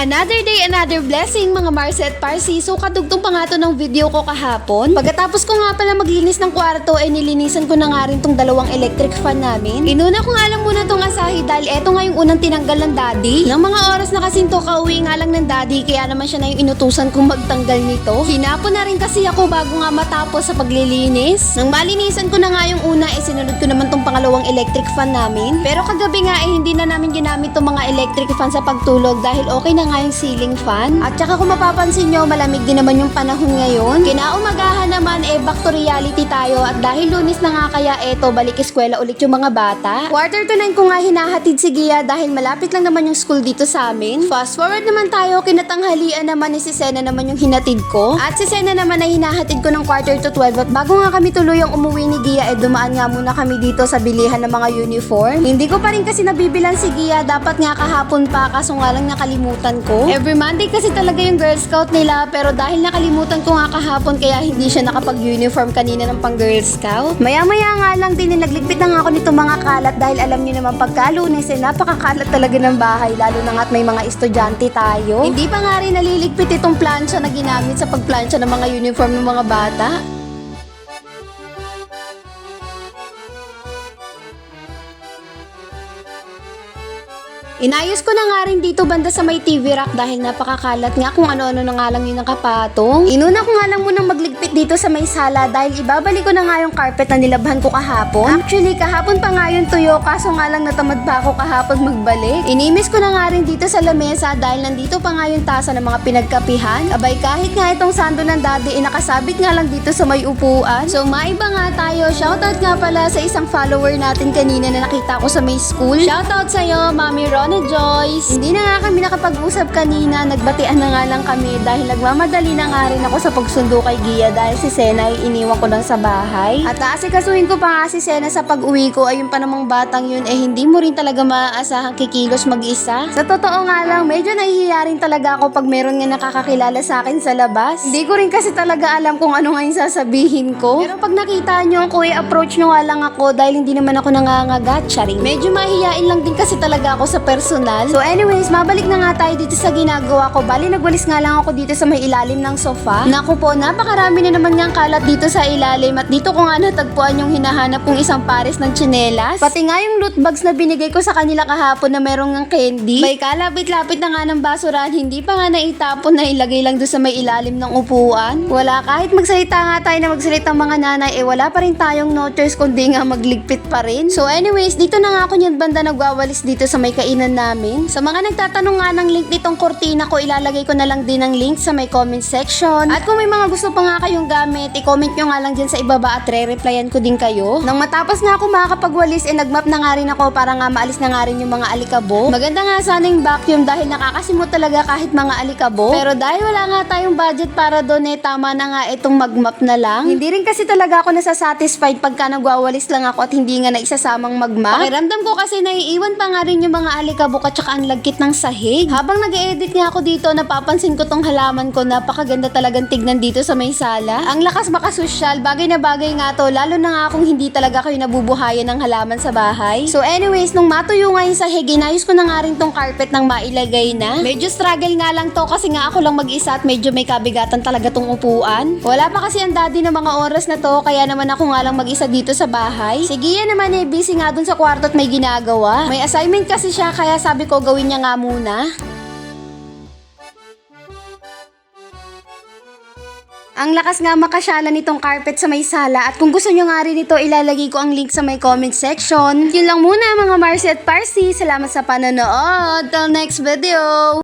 Another day, another blessing mga Marcy at Parsi. So kadugtong pa nga to ng video ko kahapon. Pagkatapos ko nga pala maglinis ng kwarto, eh nilinisan ko na nga rin tong dalawang electric fan namin. Inuna ko nga lang muna tong asahi dahil eto nga yung unang tinanggal ng daddy. Ng mga oras na kasing to, kauwi nga lang ng daddy, kaya naman siya na yung inutusan kong magtanggal nito. Hinapon na rin kasi ako bago nga matapos sa paglilinis. Nang malinisan ko na nga yung una, eh sinunod ko naman tong pangalawang electric fan namin. Pero kagabi nga eh hindi na namin ginamit tong mga electric fan sa pagtulog dahil okay na nga yung ceiling fan. At saka kung mapapansin nyo, malamig din naman yung panahon ngayon. Kinaumagahan naman eh back to reality tayo at dahil lunis na nga kaya eto balik eskwela ulit yung mga bata. Quarter to nine ko nga hinahatid si Gia dahil malapit lang naman yung school dito sa amin. Fast forward naman tayo, kinatanghalian naman ni si Sena naman yung hinatid ko. At si Sena naman ay hinahatid ko ng quarter to 12 at bago nga kami tuluyang umuwi ni Gia eh dumaan nga muna kami dito sa bilihan ng mga uniform. Hindi ko pa rin kasi nabibilan si Gia, dapat nga kahapon pa kaso nga lang nakalimutan ko. Every Monday kasi talaga yung Girl Scout nila pero dahil nakalimutan ko nga kahapon kaya hindi siya nakapag-uniform kanina ng pang Girl Scout. Maya-maya nga lang din nagligpit na nga ako nito mga kalat dahil alam niyo naman pagka lunes eh napakakalat talaga ng bahay lalo na nga't may mga estudyante tayo. Hindi pa nga rin naliligpit itong plancha na ginamit sa pagplancha ng mga uniform ng mga bata. Inayos ko na nga rin dito banda sa may TV rack dahil napakakalat nga kung ano-ano na nga lang yun ang kapatong. Inuna ko nga lang munang magligpit dito sa may sala dahil ibabalik ko na nga yung carpet na nilabhan ko kahapon. Actually, kahapon pa nga yung tuyo kaso nga lang natamad pa ako kahapon magbalik. Inimis ko na nga rin dito sa lamesa dahil nandito pa nga yung tasa ng mga pinagkapihan. Abay kahit nga itong sando ng daddy inakasabit nga lang dito sa may upuan. So maiba nga tayo. Shoutout nga pala sa isang follower natin kanina na nakita ko sa may school. Shoutout sa'yo, Mami Rona Joyce. Hindi na nga kami nakapag-usap kanina. Nagbatian na nga lang kami dahil nagmamadali na nga rin ako sa pagsundo kay Gia dahil si Sena ay iniwan ko lang sa bahay. At aasikasuhin ko pa nga si Sena sa pag-uwi ko ay yung pa namang batang yun eh hindi mo rin talaga maaasahang kikilos mag-isa. Sa totoo nga lang, medyo nahihiya rin talaga ako pag meron nga nakakakilala sa akin sa labas. Hindi ko rin kasi talaga alam kung ano nga yung sasabihin ko. Pero pag nakita nyo ako, i-approach nyo nga lang ako dahil hindi naman ako nangangagat, charing. Medyo mahihiyain lang din kasi talaga ako sa personal. So anyways, mabalik na nga tayo dito sa ginagawa ko. Bali, nagwalis nga lang ako dito sa may ilalim ng sofa. Naku po, napakarami na naman niyang kalat dito sa ilalim at dito ko nga natagpuan yung hinahanap kong isang pares ng tsinelas. Pati nga yung loot bags na binigay ko sa kanila kahapon na merong ng candy. May kalapit-lapit na nga ng basurahan, hindi pa nga naitapon na ilagay lang doon sa may ilalim ng upuan. Wala, kahit magsalita nga tayo na magsalita mga nanay, eh wala pa rin tayong no choice kundi nga magligpit pa rin. So anyways, dito na nga ako niyang banda nagwawalis dito sa may kainan namin. Sa mga nagtatanong nga ng link nitong kurtina ko, ilalagay ko na lang din ang link sa may comment section. At kung may mga gusto pa nga kayong gamit, i-comment nyo nga lang dyan sa ibaba at re-replyan ko din kayo. Nang matapos nga ako makakapagwalis, eh nagmap na nga rin ako para nga maalis na nga rin yung mga alikabo. Maganda nga sana yung vacuum dahil nakakasimot talaga kahit mga alikabo. Pero dahil wala nga tayong budget para doon, eh tama na nga itong magmap na lang. Hindi rin kasi talaga ako nasasatisfied pagka nagwawalis lang ako at hindi nga naisasamang magmap. Pakiramdam ko kasi naiiwan pa nga rin yung mga alikabok at saka ang lagkit ng sahig. Habang nag-edit nga ako dito, napapansin ko tong halaman ko, napakaganda talagang tignan dito sa may sala. Ang lakas makasosyal, bagay na bagay nga to, lalo na nga kung hindi talaga kayo nabubuhayan ng halaman sa bahay. So anyways, nung matuyo nga yung sahig, inayos ko na nga rin tong carpet ng mailagay na. Medyo struggle nga lang to kasi nga ako lang mag-isa at medyo may kabigatan talaga tong upuan. Wala pa kasi ang daddy ng mga oras na to, kaya naman ako nga lang mag-isa dito sa bahay. Sige yan naman eh, busy nga dun sa kwarto at may ginagawa. May assignment kasi siya, kaya sabi ko gawin niya nga muna. Ang lakas nga makasyalan nitong carpet sa may sala at kung gusto nyo nga rin ito, ilalagay ko ang link sa may comment section. Yun lang muna mga Marcy at Parsi. Salamat sa panonood. Till next video!